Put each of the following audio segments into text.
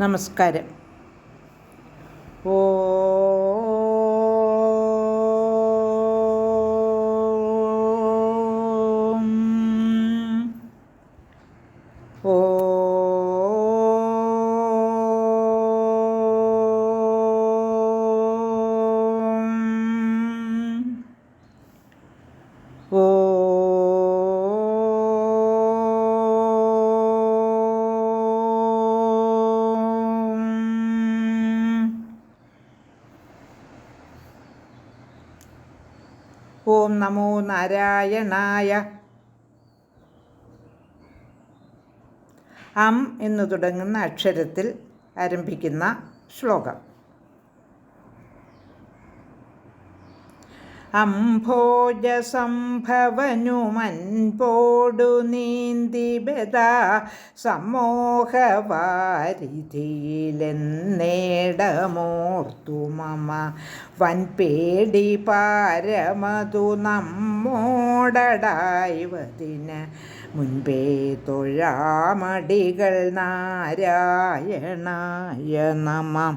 നമസ്കാരം. ഓം നമോ നാരായണായ. അം എന്ന് തുടങ്ങുന്ന അക്ഷരത്തിൽ ആരംഭിക്കുന്ന ശ്ലോകം. അംഭോജസംഭവനുമൻപോടു നീന്തിബദ സമോഹവാരിധിയിലെന്നേടമോർത്തു മമ വൻപേടി പാരമതു നമ്മോടടായ്വതിന്. മുൻപേ തൊഴാമടികൾ നാരായണായ നമ.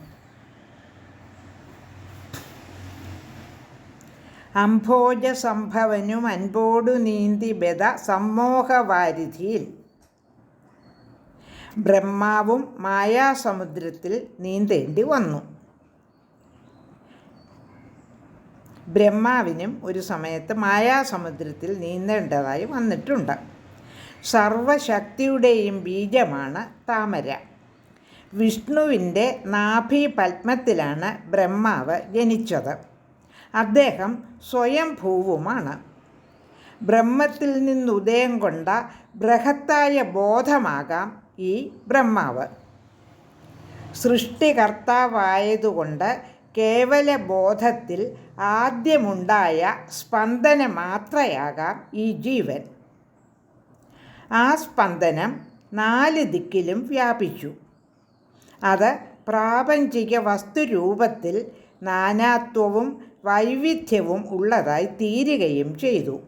അംഭോജ സംഭവനും അൻപോടു നീന്തി ബത സമ്മോഹവാരിധിയിൽ. ബ്രഹ്മാവും മായാസമുദ്രത്തിൽ നീന്തേണ്ടി വന്നു. ബ്രഹ്മാവിനും ഒരു സമയത്ത് മായാസമുദ്രത്തിൽ നീന്തേണ്ടതായി വന്നിട്ടുണ്ട്. സർവശക്തിയുടെയും ബീജമാണ് താമര. വിഷ്ണുവിന്റെ നാഭി പത്മത്തിലാണ് ബ്രഹ്മാവ് ജനിച്ചത്. അദ്ദേഹം സ്വയംഭൂവുമാണ് ബ്രഹ്മത്തിൽ നിന്നുദയം കൊണ്ട ബൃഹത്തായ ബോധമാകാം ഈ ബ്രഹ്മാവ്. സൃഷ്ടികർത്താവായതുകൊണ്ട് കേവല ബോധത്തിൽ ആദ്യമുണ്ടായ സ്പന്ദന മാത്രയാകാം ഈ ജീവൻ. ആ സ്പന്ദനം നാല് ദിക്കിലും വ്യാപിച്ചു. അത് പ്രാപഞ്ചിക വസ്തുരൂപത്തിൽ നാനാത്വവും വൈവിധ്യവും ഉള്ളതായി തീരുകയും ചെയ്തു.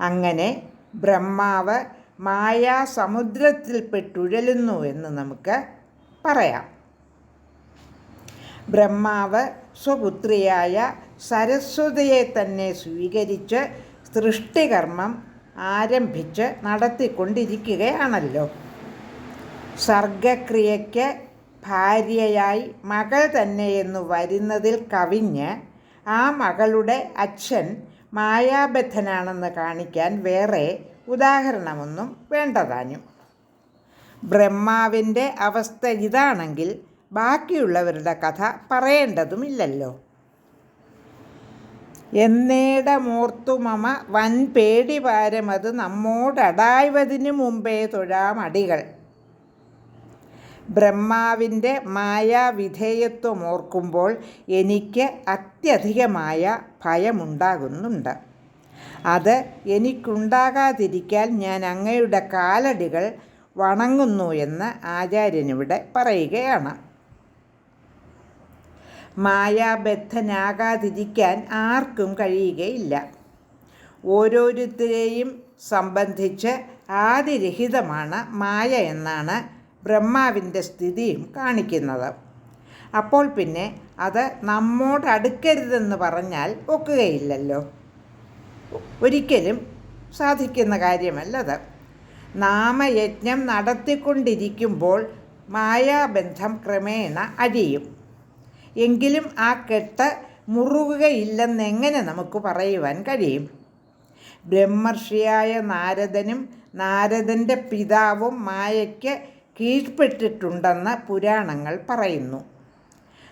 അങ്ങനെ ബ്രഹ്മാവ് മായാസമുദ്രത്തിൽപ്പെട്ടുഴലുന്നു എന്ന് നമുക്ക് പറയാം. ബ്രഹ്മാവ് സ്വപുത്രിയായ സരസ്വതിയെ തന്നെ സ്വീകരിച്ച് സൃഷ്ടികർമ്മം ആരംഭിച്ച് നടത്തിക്കൊണ്ടിരിക്കുകയാണല്ലോ. സർഗക്രിയയ്ക്ക് ഭാര്യയായി മകൾ തന്നെയെന്നു വരുന്നതിൽ കവിഞ്ഞ് ആ മകളുടെ അച്ഛൻ മായാബദ്ധനാണെന്ന് കാണിക്കാൻ വേറെ ഉദാഹരണമൊന്നും വേണ്ടതാനും ബ്രഹ്മാവിന്റെ അവസ്ഥ ഇതാണെങ്കിൽ ബാക്കിയുള്ളവരുടെ കഥ പറയേണ്ടതുമില്ലല്ലോ. എന്നേടമോർത്തു മമ വൻ പേടി പാരമത് നമ്മോടടായ്വതിനു മുമ്പേ തൊഴാമടികൾ ബ്രഹ്മാവിന്റെ മായാവിധേയത്വം ഓർക്കുമ്പോൾ എനിക്ക് അത്യധികമായ ഭയമുണ്ടാകുന്നുണ്ട്. അത് എനിക്കുണ്ടാകാതിരിക്കാൻ ഞാൻ അങ്ങയുടെ കാലടികൾ വണങ്ങുന്നു എന്ന് ആചാര്യനിവിടെ പറയുകയാണ്. മായാബദ്ധനാകാതിരിക്കാൻ ആർക്കും കഴിയുകയില്ല. ഓരോരുത്തരെയും സംബന്ധിച്ച് ആദിരഹിതമാണ് മായ എന്നാണ് ബ്രഹ്മാവിന്റെ സ്ഥിതിയും കാണിക്കുന്നത്. അപ്പോൾ പിന്നെ അത് നമ്മോട് അടുക്കരുതെന്ന് പറഞ്ഞാൽ ഒക്കുകയില്ലല്ലോ. ഒരിക്കലും സാധിക്കുന്ന കാര്യമല്ലത്. നാമയജ്ഞം നടത്തിക്കൊണ്ടിരിക്കുമ്പോൾ മായാബന്ധം ക്രമേണ അഴിയും. എങ്കിലും ആ കെട്ട് മുറുകുകയില്ലെന്നെങ്ങനെ നമുക്ക് പറയുവാൻ കഴിയും? ബ്രഹ്മർഷിയായ നാരദനും നാരദന്റെ പിതാവും മായയ്ക്ക് കീഴ്പ്പെട്ടിട്ടുണ്ടെന്ന് പുരാണങ്ങൾ പറയുന്നു.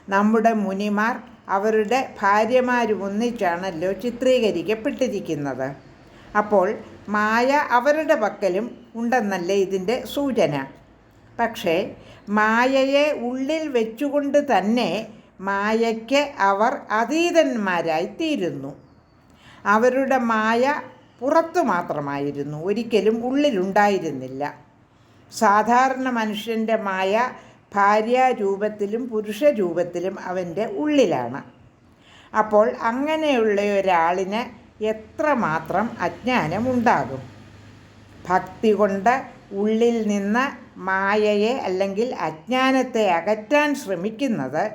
നമ്മുടെ മുനിമാർ അവരുടെ ഭാര്യമാരുമൊന്നിച്ചാണല്ലോ ചിത്രീകരിക്കപ്പെട്ടിരിക്കുന്നത്. അപ്പോൾ മായ അവരുടെ പക്കലും ഉണ്ടെന്നല്ലേ ഇതിന്റെ സൂചന. പക്ഷേ മായയെ ഉള്ളിൽ വെച്ചുകൊണ്ട് തന്നെ മായയ്ക്ക് അവർ അതീതന്മാരായി തീരുന്നു. അവരുടെ മായ പുറത്തു മാത്രമായിരുന്നു ഒരിക്കലും ഉള്ളിലുണ്ടായിരുന്നില്ല. സാധാരണ മനുഷ്യന്റെ മായ ഭാര്യാരൂപത്തിലും പുരുഷ രൂപത്തിലും അവന്റെ ഉള്ളിലാണ്. അപ്പോൾ അങ്ങനെയുള്ള ഒരാളിന് എത്രമാത്രം അജ്ഞാനമുണ്ടാകും ഭക്തി കൊണ്ട് ഉള്ളിൽ നിന്ന് മായയെ അല്ലെങ്കിൽ അജ്ഞാനത്തെ അകറ്റാൻ ശ്രമിക്കുന്നത്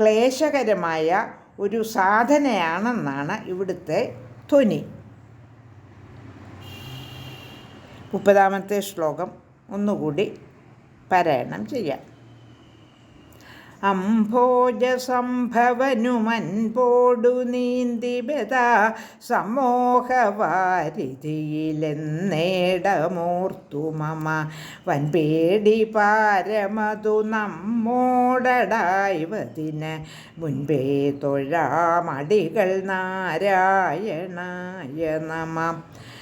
ക്ലേശകരമായ ഒരു സാധനയാണെന്നാണ് ഇവിടുത്തെ ധ്വനി. മുപ്പതാമത്തെ ശ്ലോകം. ഒന്നുകൂടി പാരായണം ചെയ്യാം. അംഭോജസംഭവനുമൻപോടു നീന്തിബത സമോഹവാരിധിയിലെന്നേടമോർത്തു മമ. വൻപേടി പാരമതു നമ്മോടടായ്വതിന് മുൻപേ തൊഴാമടികൾ നാരായണായ നമ.